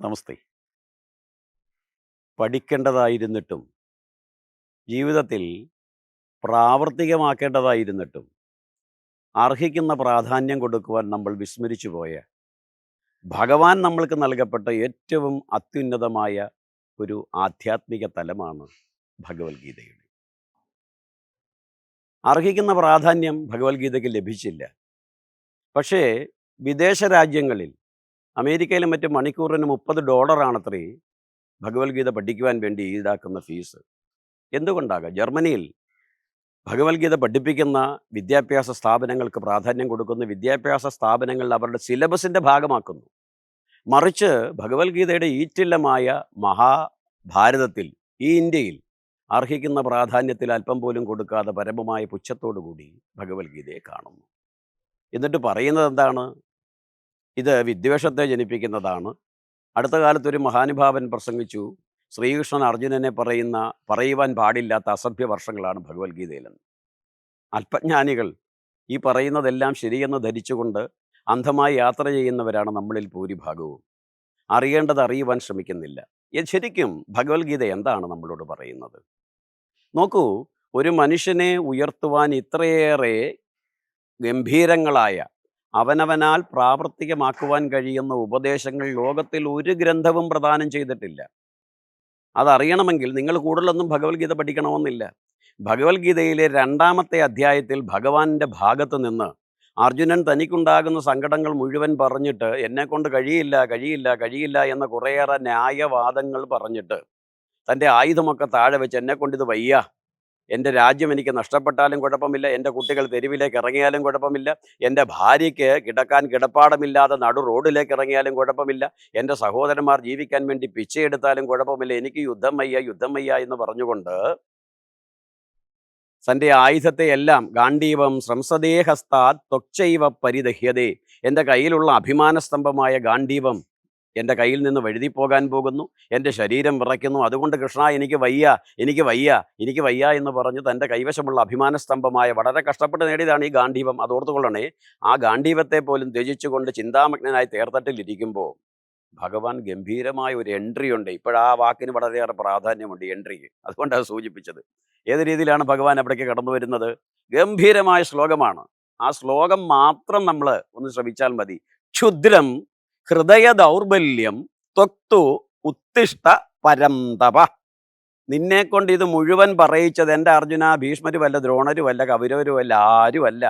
നമസ്തേ. പഠിക്കേണ്ടതായിരുന്നിട്ടും ജീവിതത്തിൽ പ്രാവർത്തികമാക്കേണ്ടതായിരുന്നിട്ടും അർഹിക്കുന്ന പ്രാധാന്യം കൊടുക്കുവാൻ നമ്മൾ വിസ്മരിച്ചു പോയ ഭഗവാൻ നമ്മൾക്ക് നൽകപ്പെട്ട ഏറ്റവും അത്യുന്നതമായ ഒരു ആധ്യാത്മിക തലമാണ് ഭഗവത്ഗീതയുടെ. അർഹിക്കുന്ന പ്രാധാന്യം ഭഗവത്ഗീതയ്ക്ക് ലഭിച്ചില്ല. പക്ഷേ വിദേശ രാജ്യങ്ങളിൽ അമേരിക്കയിലും മറ്റും മണിക്കൂറിന് മുപ്പത് ഡോളറാണത്രേ ഭഗവത്ഗീത പഠിക്കുവാൻ വേണ്ടി ഈടാക്കുന്ന ഫീസ്. എന്തുകൊണ്ടാകാം? ജർമ്മനിയിൽ ഭഗവത്ഗീത പഠിപ്പിക്കുന്ന വിദ്യാഭ്യാസ സ്ഥാപനങ്ങൾക്ക് പ്രാധാന്യം കൊടുക്കുന്ന വിദ്യാഭ്യാസ സ്ഥാപനങ്ങൾ അവരുടെ സിലബസിന്റെ ഭാഗമാക്കുന്നു. മറിച്ച് ഭഗവത്ഗീതയുടെ ഈറ്റില്ലമായ മഹാഭാരതത്തിൽ ഈ ഇന്ത്യയിൽ അർഹിക്കുന്ന പ്രാധാന്യത്തിൽ അല്പം പോലും കൊടുക്കാതെ പരമമായ പുച്ഛത്തോടു കൂടി ഭഗവത്ഗീതയെ കാണുന്നു. എന്നിട്ട് പറയുന്നത് എന്താണ്? ഇത് വിദ്വേഷത്തെ ജനിപ്പിക്കുന്നതാണ്. അടുത്ത കാലത്ത് ഒരു മഹാനുഭാവൻ പ്രസംഗിച്ചു. ശ്രീകൃഷ്ണൻ അർജുനനെ പറയുന്ന പറയുവാൻ പാടില്ലാത്ത അസഭ്യ വർഷങ്ങളാണ് ഭഗവത്ഗീതയിലെന്ന്. അല്പജ്ഞാനികൾ ഈ പറയുന്നതെല്ലാം ശരിയെന്ന് ധരിച്ചുകൊണ്ട് അന്ധമായി യാത്ര ചെയ്യുന്നവരാണ് നമ്മളിൽ ഭൂരിഭാഗവും. അറിയേണ്ടത് അറിയുവാൻ ശ്രമിക്കുന്നില്ല. ശരിക്കും ഭഗവത്ഗീത എന്താണ് നമ്മളോട് പറയുന്നത്? നോക്കൂ ഒരു മനുഷ്യനെ ഉയർത്തുവാൻ ഇത്രയേറെ ഗംഭീരങ്ങളായ അവനവനാൽ പ്രാവർത്തികമാക്കുവാൻ കഴിയുന്ന ഉപദേശങ്ങൾ ലോകത്തിൽ ഒരു ഗ്രന്ഥവും പ്രദാനം ചെയ്തിട്ടില്ല. അതറിയണമെങ്കിൽ നിങ്ങൾ കൂടുതലൊന്നും ഭഗവത്ഗീത പഠിക്കണമെന്നില്ല. ഭഗവത്ഗീതയിലെ രണ്ടാമത്തെ അധ്യായത്തിൽ ഭഗവാന്റെ ഭാഗത്ത് നിന്ന് അർജുനൻ തനിക്കുണ്ടാകുന്ന സങ്കടങ്ങൾ മുഴുവൻ പറഞ്ഞിട്ട് എന്നെ കൊണ്ട് കഴിയില്ല കഴിയില്ല കഴിയില്ല എന്ന കുറേയേറെ ന്യായവാദങ്ങൾ പറഞ്ഞിട്ട് തന്റെ ആയുധമൊക്കെ താഴെ വെച്ച് എന്നെ കൊണ്ട് ഇത് വയ്യ. എന്റെ രാജ്യം എനിക്ക് നഷ്ടപ്പെട്ടാലും കുഴപ്പമില്ല. എന്റെ കുട്ടികൾ തെരുവിലേക്ക് ഇറങ്ങിയാലും കുഴപ്പമില്ല. എന്റെ ഭാര്യയ്ക്ക് കിടക്കാൻ കിടപ്പാടമില്ലാതെ നടു റോഡിലേക്ക് ഇറങ്ങിയാലും കുഴപ്പമില്ല. എന്റെ സഹോദരന്മാർ ജീവിക്കാൻ വേണ്ടി പിച്ചയെടുത്താലും കുഴപ്പമില്ല. എനിക്ക് യുദ്ധം വയ്യ യുദ്ധം വയ്യ എന്ന് പറഞ്ഞുകൊണ്ട് തന്റെ ആയുധത്തെ എല്ലാം ഗാന്ധീവം ശ്രംസദേഹസ്താ ത്വക്ചൈവ പരിദഹ്യതേ. എന്റെ കയ്യിലുള്ള അഭിമാനസ്തംഭമായ ഗാന്ധീവം എന്റെ കയ്യിൽ നിന്ന് വഴുതി പോകാൻ പോകുന്നു എന്റെ ശരീരം വിറയ്ക്കുന്നു. അതുകൊണ്ട് കൃഷ്ണ എനിക്ക് വയ്യ എനിക്ക് വയ്യ എനിക്ക് വയ്യ എന്ന് പറഞ്ഞ് തന്റെ കൈവശമുള്ള അഭിമാനസ്തംഭമായ വളരെ കഷ്ടപ്പെട്ട് നേടിയതാണ് ഈ ഗാന്ധീപം അത് ഓർത്തുകൊള്ളണേ ആ ഗാന്ധീപത്തെ പോലും ത്യജിച്ചുകൊണ്ട് ചിന്താമഗ്നനായി തേർത്തട്ടിലിരിക്കുമ്പോൾ ഭഗവാൻ ഗംഭീരമായ ഒരു എൻട്രി ഉണ്ട്. ഇപ്പോഴാ വാക്കിന് വളരെയേറെ പ്രാധാന്യമുണ്ട് എൻട്രിക്ക് അതുകൊണ്ടാണ് സൂചിപ്പിച്ചത്. ഏത് രീതിയിലാണ് ഭഗവാൻ അവിടേക്ക് കടന്നു വരുന്നത്? ഗംഭീരമായ ശ്ലോകമാണ്. ആ ശ്ലോകം മാത്രം നമ്മൾ ഒന്ന് ശ്രമിച്ചാൽ മതി. ക്ഷുദ്രം ഹൃദയ ദൗർബല്യം ത്വക്തു ഉത്തിഷ്ട പരന്തപ. നിന്നെ കൊണ്ട് ഇത് മുഴുവൻ പറയിച്ചത് എന്റെ അർജുന ഭീഷ്മരുമല്ല ദ്രോണരുമല്ല കൗരവരുമല്ല ആരുമല്ല.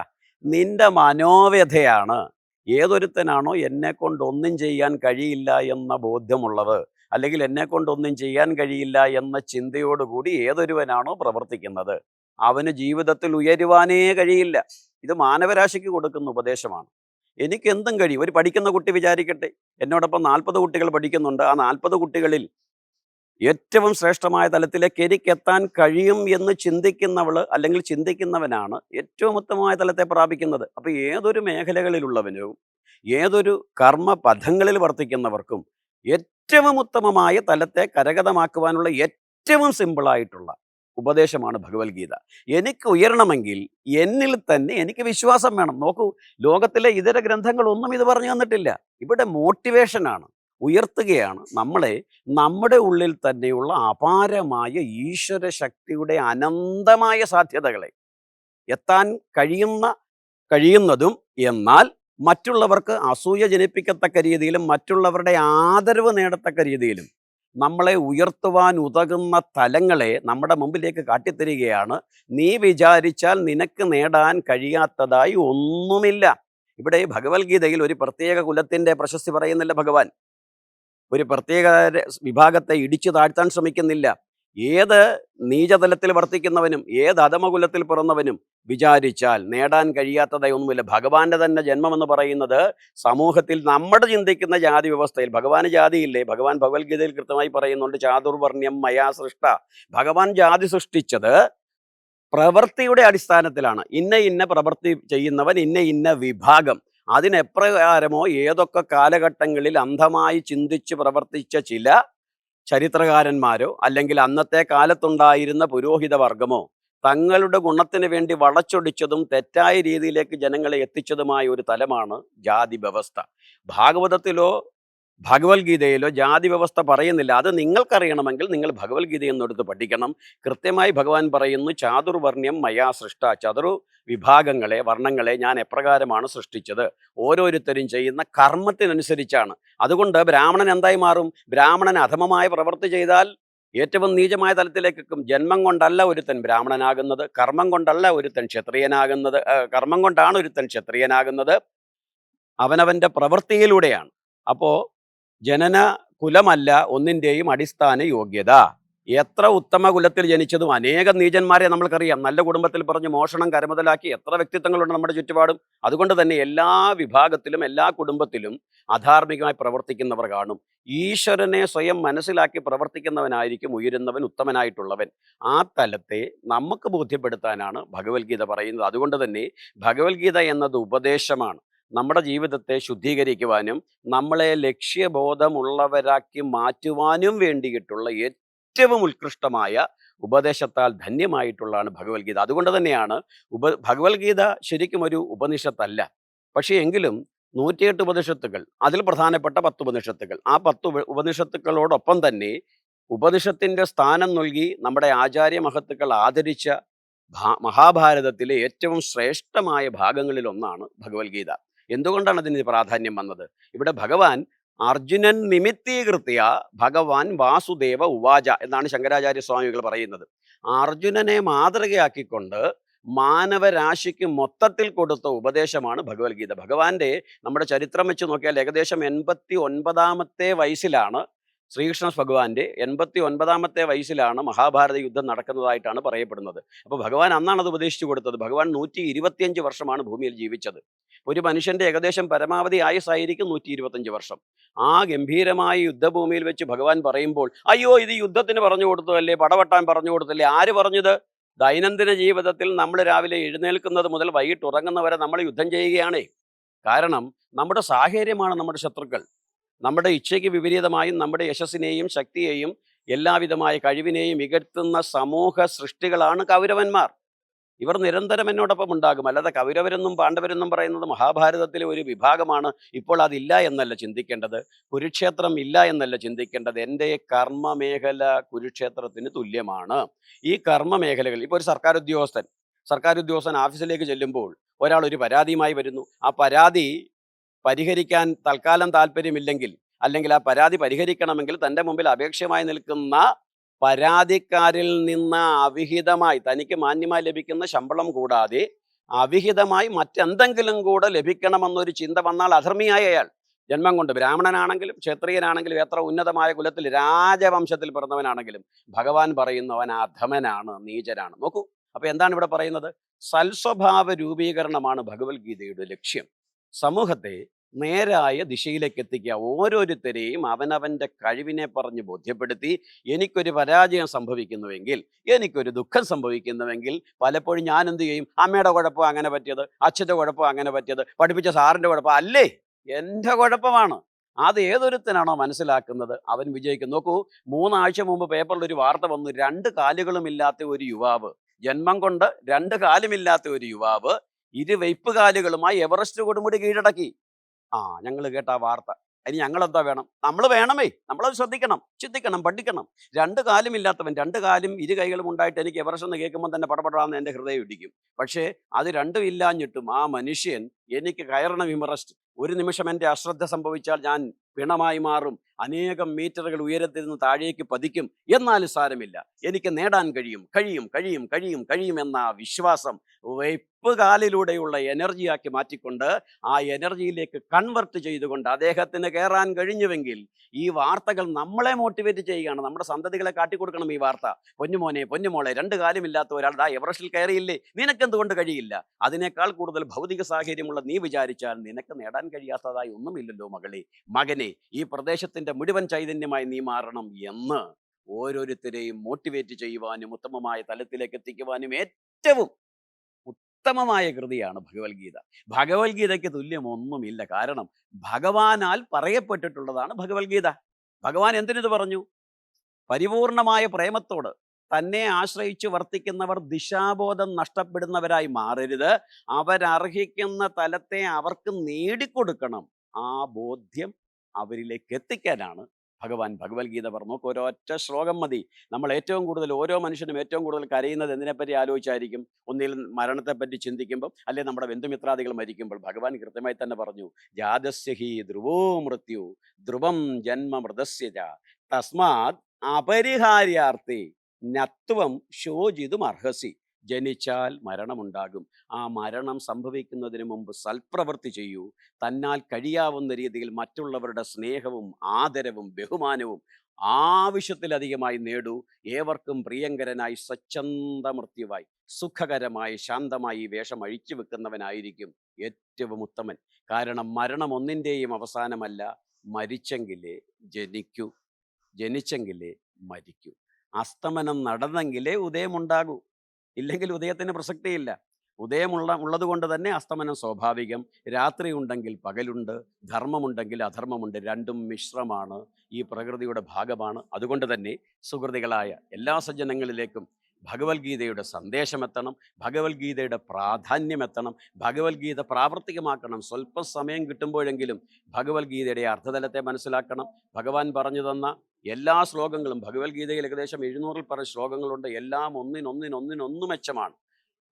നിന്റെ മനോവ്യഥയാണ്. ഏതൊരുത്തനാണോ എന്നെ കൊണ്ടൊന്നും ചെയ്യാൻ കഴിയില്ല എന്ന ബോധ്യമുള്ളത്. അല്ലെങ്കിൽ എന്നെ കൊണ്ടൊന്നും ചെയ്യാൻ കഴിയില്ല എന്ന ചിന്തയോടുകൂടി ഏതൊരുവനാണോ പ്രവർത്തിക്കുന്നത്. അവന് ജീവിതത്തിൽ ഉയരുവാനേ കഴിയില്ല. ഇത് മാനവരാശിക്ക് കൊടുക്കുന്ന ഉപദേശമാണ്. എനിക്ക് എന്തും കഴിയും. ഒരു പഠിക്കുന്ന കുട്ടി വിചാരിക്കട്ടെ. എന്നോടൊപ്പം നാൽപ്പത് കുട്ടികൾ പഠിക്കുന്നുണ്ട്. ആ നാൽപ്പത് കുട്ടികളിൽ ഏറ്റവും ശ്രേഷ്ഠമായ തലത്തിലേക്ക് എനിക്കെത്താൻ കഴിയും എന്ന് ചിന്തിക്കുന്നവൾ അല്ലെങ്കിൽ ചിന്തിക്കുന്നവനാണ് ഏറ്റവും ഉത്തമമായ തലത്തെ പ്രാപിക്കുന്നത്. അപ്പോൾ ഏതൊരു മേഖലകളിലുള്ളവനും ഏതൊരു കർമ്മ പഥങ്ങളിൽ വർത്തിക്കുന്നവർക്കും ഏറ്റവും ഉത്തമമായ തലത്തെ കരഗതമാക്കുവാനുള്ള ഏറ്റവും സിമ്പിളായിട്ടുള്ള ഉപദേശമാണ് ഭഗവത്ഗീത. എനിക്ക് ഉയരണമെങ്കിൽ എന്നിൽ തന്നെ എനിക്ക് വിശ്വാസം വേണം. നോക്കൂ ലോകത്തിലെ ഇതര ഗ്രന്ഥങ്ങളൊന്നും ഇത് പറഞ്ഞു തന്നിട്ടില്ല. ഇവിടെ മോട്ടിവേഷനാണ് ഉയർത്തുകയാണ്. നമ്മളെ നമ്മുടെ ഉള്ളിൽ തന്നെയുള്ള അപാരമായ ഈശ്വര ശക്തിയുടെ അനന്തമായ സാധ്യതകളെ എത്താൻ കഴിയുന്ന കഴിയുന്നതും എന്നാൽ മറ്റുള്ളവർക്ക് അസൂയ ജനിപ്പിക്കത്തക്ക രീതിയിലും മറ്റുള്ളവരുടെ ആദരവ് നേടത്തക്ക രീതിയിലും നമ്മളെ ഉയർത്തുവാൻ ഉതകുന്ന തലങ്ങളെ നമ്മുടെ മുമ്പിലേക്ക് കാട്ടിത്തരികയാണ്. നീ വിചാരിച്ചാൽ നിനക്ക് നേടാൻ കഴിയാത്തതായി ഒന്നുമില്ല. ഇവിടെ ഭഗവത്ഗീതയിൽ ഒരു പ്രത്യേക കുലത്തിന്റെ പ്രശസ്തി പറയുന്നില്ല ഭഗവാൻ. ഒരു പ്രത്യേക വിഭാഗത്തെ ഇടിച്ചു താഴ്ത്താൻ ശ്രമിക്കുന്നില്ല. ഏത് നീചതലത്തിൽ വർത്തിക്കുന്നവനും ഏത് അധമകുലത്തിൽ പിറന്നവനും വിചാരിച്ചാൽ നേടാൻ കഴിയാത്തതായി ഒന്നുമില്ല. ഭഗവാന്റെ തന്നെ ജന്മമെന്ന് പറയുന്നത് സമൂഹത്തിൽ നമ്മുടെ ചിന്തിക്കുന്ന ജാതി വ്യവസ്ഥയിൽ. ഭഗവാന് ജാതിയില്ലേ? ഭഗവാൻ ഭഗവത്ഗീതയിൽ കൃത്യമായി പറയുന്നുണ്ട് ചാതുർവർണ്യം മയാ സൃഷ്ട. ഭഗവാൻ ജാതി സൃഷ്ടിച്ചത് പ്രവൃത്തിയുടെ അടിസ്ഥാനത്തിലാണ്. ഇന്ന ഇന്ന പ്രവൃത്തി ചെയ്യുന്നവൻ ഇന്ന ഇന്ന വിഭാഗം. അതിനെപ്രകാരമോ ഏതൊക്കെ കാലഘട്ടങ്ങളിൽ അന്ധമായി ചിന്തിച്ച് പ്രവർത്തിച്ച ചില ചരിത്രകാരന്മാരോ അല്ലെങ്കിൽ അന്നത്തെ കാലത്തുണ്ടായിരുന്ന പുരോഹിത വർഗമോ തങ്ങളുടെ ഗുണത്തിന് വേണ്ടി വളച്ചൊടിച്ചതും തെറ്റായ രീതിയിലേക്ക് ജനങ്ങളെ എത്തിച്ചതുമായ ഒരു തലമാണ് ജാതി വ്യവസ്ഥ ഭാഗവതത്തിലോ ഭഗവത്ഗീതയിലോ ജാതി വ്യവസ്ഥ പറയുന്നില്ല. അത് നിങ്ങൾക്കറിയണമെങ്കിൽ നിങ്ങൾ ഭഗവത്ഗീത എന്നെടുത്ത് പഠിക്കണം. കൃത്യമായി ഭഗവാൻ പറയുന്നു ചാതുർവർണ്യം മയാ സൃഷ്ട ചതുർ വിഭാഗങ്ങളെ വർണങ്ങളെ ഞാൻ എപ്രകാരമാണ് സൃഷ്ടിച്ചത്. ഓരോരുത്തരും ചെയ്യുന്ന കർമ്മത്തിനനുസരിച്ചാണ്. അതുകൊണ്ട് ബ്രാഹ്മണൻ എന്തായി മാറും? ബ്രാഹ്മണൻ അധമമായ പ്രവൃത്തി ചെയ്താൽ ഏറ്റവും നീചമായ തലത്തിലേക്കും ജന്മം കൊണ്ടല്ല ഒരുത്തൻ ബ്രാഹ്മണനാകുന്നത് കർമ്മം കൊണ്ടല്ല ഒരുത്തൻ ക്ഷത്രിയനാകുന്നത് കർമ്മം കൊണ്ടാണ് ഒരുത്തൻ ക്ഷത്രിയനാകുന്നത്. അവനവന്റെ പ്രവൃത്തിയിലൂടെയാണ്. അപ്പോ ജനന കുലമല്ല ഒന്നിന്റെയും അടിസ്ഥാന യോഗ്യത. എത്ര ഉത്തമ കുലത്തിൽ ജനിച്ചതും അനേകം നീചന്മാരെ നമ്മൾക്കറിയാം. നല്ല കുടുംബത്തിൽ പറഞ്ഞ് മോഷണം കരമുതലാക്കി എത്ര വ്യക്തിത്വങ്ങളുണ്ട് നമ്മുടെ ചുറ്റുപാടും. അതുകൊണ്ട് തന്നെ എല്ലാ വിഭാഗത്തിലും എല്ലാ കുടുംബത്തിലും അധാർമികമായി പ്രവർത്തിക്കുന്നവർ കാണും. ഈശ്വരനെ സ്വയം മനസ്സിലാക്കി പ്രവർത്തിക്കുന്നവനായിരിക്കും ഉയരുന്നവൻ ഉത്തമനായിട്ടുള്ളവൻ. ആ തലത്തെ നമുക്ക് ബോധ്യപ്പെടുത്താനാണ് ഭഗവത്ഗീത പറയുന്നത്. അതുകൊണ്ട് തന്നെ ഭഗവത്ഗീത എന്നത് ഉപദേശമാണ്. നമ്മുടെ ജീവിതത്തെ ശുദ്ധീകരിക്കുവാനും നമ്മളെ ലക്ഷ്യബോധമുള്ളവരാക്കി മാറ്റുവാനും വേണ്ടിയിട്ടുള്ള ഏറ്റവും ഉത്കൃഷ്ടമായ ഉപദേശത്താൽ ധന്യമായിട്ടുള്ളതാണ് ഭഗവത്ഗീത. അതുകൊണ്ട് തന്നെയാണ് ഉപ ഭഗവത്ഗീത ശരിക്കും ഒരു ഉപനിഷത്തല്ല. പക്ഷേ എങ്കിലും നൂറ്റിയെട്ട് ഉപനിഷത്തുകൾ അതിൽ പ്രധാനപ്പെട്ട പത്ത് ഉപനിഷത്തുകൾ ആ പത്ത് ഉപ- ഉപനിഷത്തുക്കളോടൊപ്പം തന്നെ ഉപനിഷത്തിന്റെ സ്ഥാനം നൽകി നമ്മുടെ ആചാര്യ മഹത്തുക്കൾ ആദരിച്ച മഹാഭാരതത്തിലെ ഏറ്റവും ശ്രേഷ്ഠമായ ഭാഗങ്ങളിൽ ഒന്നാണ് ഭഗവത്ഗീത. എന്തുകൊണ്ടാണ് അതിന് പ്രാധാന്യം വന്നത്? ഇവിടെ ഭഗവാൻ അർജുനൻ നിമിത്തീകൃത്യ ഭഗവാൻ വാസുദേവ ഉവാച എന്നാണ് ശങ്കരാചാര്യ സ്വാമികൾ പറയുന്നത്. അർജുനനെ മാതൃകയാക്കിക്കൊണ്ട് മാനവരാശിക്ക് മൊത്തത്തിൽ കൊടുത്ത ഉപദേശമാണ് ഭഗവത്ഗീത. ഭഗവാന്റെ നമ്മുടെ ചരിത്രം വെച്ച് നോക്കിയാൽ ഏകദേശം എൺപത്തി ഒൻപതാമത്തെ വയസ്സിലാണ് ശ്രീകൃഷ്ണ ഭഗവാന്റെ എൺപത്തി ഒൻപതാമത്തെ വയസ്സിലാണ് മഹാഭാരത യുദ്ധം നടക്കുന്നതായിട്ടാണ് പറയപ്പെടുന്നത്. അപ്പോൾ ഭഗവാൻ അന്നാണ് അത് ഉപദേശിച്ചു കൊടുത്തത്. ഭഗവാൻ നൂറ്റി ഇരുപത്തിയഞ്ച് വർഷമാണ് ഭൂമിയിൽ ജീവിച്ചത്. ഒരു മനുഷ്യന്റെ ഏകദേശം പരമാവധി ആയുസ്സായിരിക്കും നൂറ്റി ഇരുപത്തഞ്ച് വർഷം. ആ ഗംഭീരമായ യുദ്ധഭൂമിയിൽ വെച്ച് ഭഗവാൻ പറയുമ്പോൾ അയ്യോ ഇത് യുദ്ധത്തിന് പറഞ്ഞു കൊടുത്തതല്ലേ? പടവട്ടാൻ പറഞ്ഞു കൊടുത്തല്ലേ ആര് പറഞ്ഞത്? ദൈനംദിന ജീവിതത്തിൽ നമ്മൾ രാവിലെ എഴുന്നേൽക്കുന്നത് മുതൽ വൈകിട്ട് ഉറങ്ങുന്നവരെ നമ്മൾ യുദ്ധം ചെയ്യുകയാണേ. കാരണം നമ്മുടെ സാഹചര്യമാണ് നമ്മുടെ ശത്രുക്കൾ. നമ്മുടെ ഇച്ഛയ്ക്ക് വിപരീതമായും നമ്മുടെ യശസ്സിനെയും ശക്തിയെയും എല്ലാവിധമായ കഴിവിനെയും ഇകഴ്ത്തുന്ന സമൂഹ സൃഷ്ടികളാണ് കൗരവന്മാർ. ഇവർ നിരന്തരം എന്നോടൊപ്പം ഉണ്ടാകും. അല്ലാതെ കൗരവരെന്നും പാണ്ഡവരെന്നും പറയുന്നത് മഹാഭാരതത്തിലെ ഒരു വിഭാഗമാണ്. ഇപ്പോൾ അതില്ല എന്നല്ല ചിന്തിക്കേണ്ടത്. കുരുക്ഷേത്രം ഇല്ല എന്നല്ല ചിന്തിക്കേണ്ടത്. എന്റെ കർമ്മ മേഖല കുരുക്ഷേത്രത്തിന് തുല്യമാണ്. ഈ കർമ്മ മേഖലകൾ ഇപ്പോൾ ഒരു സർക്കാർ ഉദ്യോഗസ്ഥൻ സർക്കാർ ഉദ്യോഗസ്ഥൻ ഓഫീസിലേക്ക് ചെല്ലുമ്പോൾ ഒരാൾ ഒരു പരാതിയുമായി വരുന്നു. ആ പരാതി പരിഹരിക്കാൻ തൽക്കാലം താല്പര്യമില്ലെങ്കിൽ അല്ലെങ്കിൽ ആ പരാതി പരിഹരിക്കണമെങ്കിൽ തന്റെ മുമ്പിൽ അപേക്ഷമായി നിൽക്കുന്ന പരാതിക്കാരിൽ നിന്ന് അവിഹിതമായി തനിക്ക് മാന്യമായി ലഭിക്കുന്ന ശമ്പളം കൂടാതെ അവിഹിതമായി മറ്റെന്തെങ്കിലും കൂടെ ലഭിക്കണമെന്നൊരു ചിന്ത വന്നാൽ അധർമ്മിയായ അയാൾ. ജന്മം കൊണ്ട് ബ്രാഹ്മണനാണെങ്കിലും ക്ഷത്രിയനാണെങ്കിലും എത്ര ഉന്നതമായ കുലത്തിൽ രാജവംശത്തിൽ പിറന്നവനാണെങ്കിലും ഭഗവാൻ പറയുന്നവൻ അധമനാണ് നീചനാണ്. നോക്കൂ. അപ്പൊ എന്താണ് ഇവിടെ പറയുന്നത്? സൽസ്വഭാവ രൂപീകരണമാണ് ഭഗവത്ഗീതയുടെ ലക്ഷ്യം. സമൂഹത്തെ നേരായ ദിശയിലേക്ക് എത്തിക്കുക. ഓരോരുത്തരെയും അവനവന്റെ കഴിവിനെ പറഞ്ഞ് ബോധ്യപ്പെടുത്തി എനിക്കൊരു പരാജയം സംഭവിക്കുന്നുവെങ്കിൽ എനിക്കൊരു ദുഃഖം സംഭവിക്കുന്നുവെങ്കിൽ പലപ്പോഴും ഞാൻ എന്ത് ചെയ്യും? അമ്മയുടെ കുഴപ്പം അങ്ങനെ പറ്റിയത് അച്ഛന്റെ കുഴപ്പം അങ്ങനെ പറ്റിയത് പഠിപ്പിച്ച സാറിന്റെ കുഴപ്പം അല്ലേ? എന്റെ കുഴപ്പമാണ്. അത് ഏതൊരുത്തനാണോ മനസ്സിലാക്കുന്നത്? അവൻ വിജയിക്കും. നോക്കൂ മൂന്നാഴ്ച മുമ്പ് പേപ്പറിൽ ഒരു വാർത്ത വന്നു. രണ്ട് കാലുകളും ഇല്ലാത്ത ഒരു യുവാവ്. ജന്മം കൊണ്ട് രണ്ട് കാലുമില്ലാത്ത ഒരു യുവാവ് ഇരു വെയ്പ്പുകാലുകളുമായി എവറസ്റ്റ് കൊടുമുടി കീഴടക്കി. ആ ഞങ്ങൾ കേട്ട ആ വാർത്ത. ഇനി ഞങ്ങൾ എന്താ വേണം? നമ്മൾ വേണമേ. നമ്മളത് ശ്രദ്ധിക്കണം. ചിന്തിക്കണം. പഠിക്കണം. രണ്ട് കാലും ഇല്ലാത്തവൻ രണ്ട് കാലും ഇരു കൈകളും ഉണ്ടായിട്ട് എനിക്ക് എവറസ്റ്റ് എന്ന് കേൾക്കുമ്പോൾ തന്നെ പടപടാന്ന് എന്റെ ഹൃദയം ഇടിക്കും. പക്ഷേ അത് രണ്ടും ഇല്ലാഞ്ഞിട്ടും ആ മനുഷ്യൻ എനിക്ക് കയറണം എവറസ്റ്റ് ഒരു നിമിഷം എന്റെ അശ്രദ്ധ സംഭവിച്ചാൽ ഞാൻ പിണമായി മാറും. അനേകം മീറ്ററുകൾ ഉയരത്തിൽ നിന്ന് താഴേക്ക് പതിക്കും. എന്നാലും സാരമില്ല. എനിക്ക് നേടാൻ കഴിയും. കഴിയും കഴിയും കഴിയും കഴിയും എന്ന ആ വിശ്വാസം വെപ്പ് കാലിലൂടെയുള്ള എനർജിയാക്കി മാറ്റിക്കൊണ്ട് ആ എനർജിയിലേക്ക് കൺവെർട്ട് ചെയ്തുകൊണ്ട് അദ്ദേഹത്തിന് കയറാൻ കഴിഞ്ഞുവെങ്കിൽ ഈ വാർത്തകൾ നമ്മളെ മോട്ടിവേറ്റ് ചെയ്യുകയാണ്. നമ്മുടെ സന്തതികളെ കാട്ടിക്കൊടുക്കണം ഈ വാർത്ത. പൊന്നുമോനെ പൊന്നുമോളെ രണ്ട് കാലുമില്ലാത്ത ഒരാൾ ദാ എവറസ്റ്റിൽ കയറിയില്ലേ? നിനക്കെന്തുകൊണ്ട് കഴിയില്ല? അതിനേക്കാൾ കൂടുതൽ ഭൗതിക സാഹചര്യമുള്ള നീ വിചാരിച്ചാൽ നിനക്ക് നേടാൻ കഴിയാത്തതായി ഒന്നുമില്ലല്ലോ മകളെ. മകനെ ഈ പ്രദേശത്തിന്റെ മുഴുവൻ ചൈതന്യമായി നീ മാറണം എന്ന് ഓരോരുത്തരെയും മോട്ടിവേറ്റ് ചെയ്യുവാനും ഉത്തമമായ തലത്തിലേക്ക് എത്തിക്കുവാനും ഏറ്റവും ഉത്തമമായ കൃതിയാണ് ഭഗവത്ഗീത. ഭഗവത്ഗീതയ്ക്ക് തുല്യമൊന്നുമില്ല. കാരണം ഭഗവാനാൽ പറയപ്പെട്ടിട്ടുള്ളതാണ് ഭഗവത്ഗീത. ഭഗവാൻ എന്തിനിത് പറഞ്ഞു? പരിപൂർണമായ പ്രേമത്തോട് തന്നെ ആശ്രയിച്ച് വർത്തിക്കുന്നവർ ദിശാബോധം നഷ്ടപ്പെടുന്നവരായി മാറരുത്. അവരർഹിക്കുന്ന തലത്തെ അവർക്ക് നേടിക്കൊടുക്കണം ആ ബോധ്യം അവരിലേക്ക് എത്തിക്കാനാണ് ഭഗവാൻ ഭഗവത്ഗീത പറഞ്ഞു. നോക്ക് ഒരൊറ്റ ശ്ലോകം മതി. നമ്മൾ ഏറ്റവും കൂടുതൽ ഓരോ മനുഷ്യനും ഏറ്റവും കൂടുതൽ കരയുന്നത് എന്തിനെപ്പറ്റി ആലോചിച്ചായിരിക്കും? ഒന്നിൽ മരണത്തെപ്പറ്റി ചിന്തിക്കുമ്പോൾ അല്ലെ നമ്മുടെ ബന്ധുമിത്രാദികൾ മരിക്കുമ്പോൾ ഭഗവാൻ കൃത്യമായി തന്നെ പറഞ്ഞു ജാതസ്യ ഹി ധ്രുവോ മൃത്യു ധ്രുവം ജന്മ മൃതസ്യ തസ്മാത് അപരിഹാര്യാർത്ഥി നത്വം ശോചിതും അർഹസി ജനിച്ചാൽ മരണമുണ്ടാകും. ആ മരണം സംഭവിക്കുന്നതിന് മുമ്പ് സൽപ്രവൃത്തി ചെയ്യൂ. തന്നാൽ കഴിയാവുന്ന രീതിയിൽ മറ്റുള്ളവരുടെ സ്നേഹവും ആദരവും ബഹുമാനവും ആവശ്യത്തിലധികമായി നേടൂ. ഏവർക്കും പ്രിയങ്കരനായി സ്വച്ഛന്ത മൃത്യുവായി സുഖകരമായി ശാന്തമായി വേഷം അഴിച്ചു വെക്കുന്നവനായിരിക്കും ഏറ്റവും ഉത്തമൻ. കാരണം മരണം ഒന്നിന്റെയും അവസാനമല്ല മരിച്ചെങ്കിലേ ജനിക്കൂ. ജനിച്ചെങ്കിലേ മരിക്കൂ. അസ്തമനം നടന്നെങ്കിലേ ഉദയമുണ്ടാകൂ. ഇല്ലെങ്കിൽ ഉദയത്തിന് പ്രസക്തിയില്ല. ഉദയമുള്ള ഉള്ളത് കൊണ്ട് തന്നെ അസ്തമനം സ്വാഭാവികം. രാത്രി ഉണ്ടെങ്കിൽ പകലുണ്ട് ധർമ്മമുണ്ടെങ്കിൽ അധർമ്മമുണ്ട്. രണ്ടും മിശ്രമാണ്. ഈ പ്രകൃതിയുടെ ഭാഗമാണ്. അതുകൊണ്ട് തന്നെ സുഹൃതികളായ എല്ലാ സജ്ജനങ്ങളിലേക്കും ഭഗവത്ഗീതയുടെ സന്ദേശമെത്തണം ഭഗവത്ഗീതയുടെ പ്രാധാന്യം എത്തണം ഭഗവത്ഗീത പ്രാവർത്തികമാക്കണം. സ്വല്പം സമയം കിട്ടുമ്പോഴെങ്കിലും ഭഗവത്ഗീതയുടെ അർത്ഥതലത്തെ മനസ്സിലാക്കണം. ഭഗവാൻ പറഞ്ഞു തന്ന എല്ലാ ശ്ലോകങ്ങളും ഭഗവത്ഗീതയിൽ ഏകദേശം എഴുന്നൂറിൽ പല ശ്ലോകങ്ങളുണ്ട്. എല്ലാം ഒന്നിനൊന്നിനൊന്നിനൊന്നു മെച്ചമാണ്.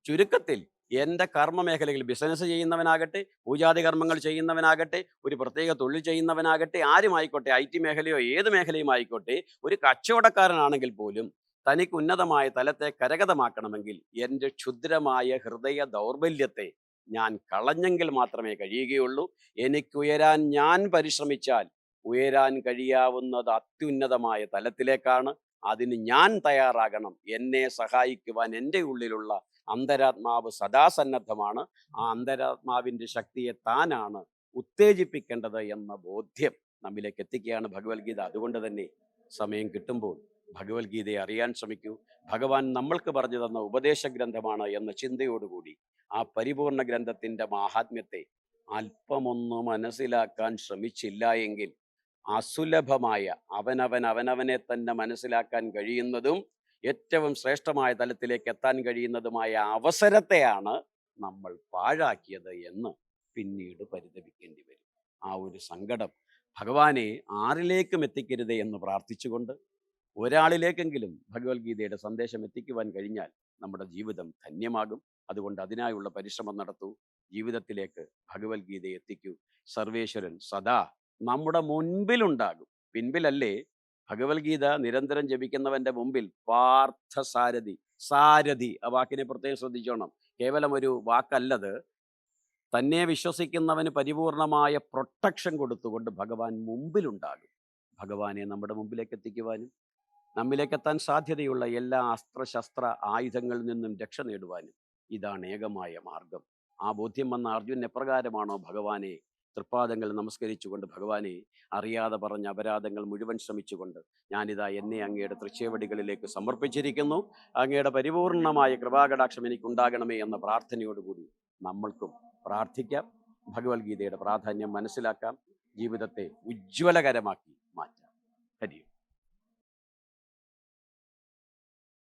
ചുരുക്കത്തിൽ എന്റെ കർമ്മ മേഖലയിൽ ബിസിനസ് ചെയ്യുന്നവനാകട്ടെ പൂജാതി കർമ്മങ്ങൾ ചെയ്യുന്നവനാകട്ടെ ഒരു പ്രത്യേക തൊഴിൽ ചെയ്യുന്നവനാകട്ടെ ആരുമായിക്കോട്ടെ ഐ ടി മേഖലയോ ഏത് മേഖലയും ആയിക്കോട്ടെ ഒരു കച്ചവടക്കാരനാണെങ്കിൽ പോലും തനിക്ക് ഉന്നതമായ തലത്തെ കരഗതമാക്കണമെങ്കിൽ എന്റെ ക്ഷുദ്രമായ ഹൃദയ ദൗർബല്യത്തെ ഞാൻ കളഞ്ഞെങ്കിൽ മാത്രമേ കഴിയുകയുള്ളൂ. എനിക്ക് ഉയരാൻ ഞാൻ പരിശ്രമിച്ചാൽ ഉയരാൻ കഴിയാവുന്നത് അത്യുന്നതമായ തലത്തിലേക്കാണ്. അതിന് ഞാൻ തയ്യാറാകണം. എന്നെ സഹായിക്കുവാൻ എന്റെ ഉള്ളിലുള്ള അന്തരാത്മാവ് സദാസന്നദ്ധമാണ്. ആ അന്തരാത്മാവിന്റെ ശക്തിയെ താനാണ് ഉത്തേജിപ്പിക്കേണ്ടത് എന്ന ബോധ്യം നമ്മിലേക്ക് എത്തിക്കുകയാണ് ഭഗവത്ഗീത. അതുകൊണ്ട് തന്നെ സമയം കിട്ടുമ്പോൾ ഭഗവത്ഗീതയെ അറിയാൻ ശ്രമിക്കൂ. ഭഗവാൻ നമ്മൾക്ക് പറഞ്ഞു തന്ന ഉപദേശ ഗ്രന്ഥമാണ് എന്ന ചിന്തയോടുകൂടി ആ പരിപൂർണ ഗ്രന്ഥത്തിന്റെ മാഹാത്മ്യത്തെ അല്പമൊന്ന് മനസ്സിലാക്കാൻ ശ്രമിച്ചില്ല എങ്കിൽ അസുലഭമായ അവനവൻ അവനവനെ തന്നെ മനസ്സിലാക്കാൻ കഴിയുന്നതും ഏറ്റവും ശ്രേഷ്ഠമായ തലത്തിലേക്ക് എത്താൻ കഴിയുന്നതുമായ അവസരത്തെയാണ് നമ്മൾ പാഴാക്കിയത് എന്ന് പിന്നീട് പരിതപിക്കേണ്ടി വരും. ആ ഒരു സങ്കടം ഭഗവാനെ ആരിലേക്കും എത്തിക്കരുതേ എന്ന് പ്രാർത്ഥിച്ചുകൊണ്ട് ഒരാളിലേക്കെങ്കിലും ഭഗവത്ഗീതയുടെ സന്ദേശം എത്തിക്കുവാൻ കഴിഞ്ഞാൽ നമ്മുടെ ജീവിതം ധന്യമാകും. അതുകൊണ്ട് അതിനായുള്ള പരിശ്രമം നടത്തൂ. ജീവിതത്തിലേക്ക് ഭഗവത്ഗീത എത്തിക്കൂ. സർവേശ്വരൻ സദാ നമ്മുടെ മുൻപിലുണ്ടാകും. പിൻപിലല്ലേ ഭഗവത്ഗീത നിരന്തരം ജപിക്കുന്നവന്റെ മുമ്പിൽ പാർത്ഥസാരഥി സാരഥി ആ വാക്കിനെ പ്രത്യേകം ശ്രദ്ധിച്ചോണം. കേവലം ഒരു വാക്കല്ലത്. തന്നെ വിശ്വസിക്കുന്നവന് പരിപൂർണമായ പ്രൊട്ടക്ഷൻ കൊടുത്തുകൊണ്ട് ഭഗവാൻ മുമ്പിലുണ്ടാകും. ഭഗവാനെ നമ്മുടെ മുമ്പിലേക്ക് എത്തിക്കുവാനും നമ്മിലേക്ക് എത്താൻ സാധ്യതയുള്ള എല്ലാ അസ്ത്രശസ്ത്ര ആയുധങ്ങളിൽ നിന്നും രക്ഷ നേടുവാനും ഇതാണ് ഏകമായ മാർഗം. ആ ബോധ്യം വന്ന അർജുൻ എപ്രകാരമാണോ ഭഗവാനെ തൃപ്പാദങ്ങൾ നമസ്കരിച്ചുകൊണ്ട് ഭഗവാനെ അറിയാതെ പറഞ്ഞ അപരാധങ്ങൾ മുഴുവൻ ശ്രമിച്ചുകൊണ്ട് ഞാനിതാ എന്നെ അങ്ങയുടെ തൃച്ചേവടികളിലേക്ക് സമർപ്പിച്ചിരിക്കുന്നു. അങ്ങയുടെ പരിപൂർണമായ കൃപാകടാക്ഷം എനിക്കുണ്ടാകണമേ എന്ന പ്രാർത്ഥനയോടുകൂടി നമ്മൾക്കും പ്രാർത്ഥിക്കാം. ഭഗവത്ഗീതയുടെ പ്രാധാന്യം മനസ്സിലാക്കാം. ജീവിതത്തെ ഉജ്ജ്വലകരമാക്കി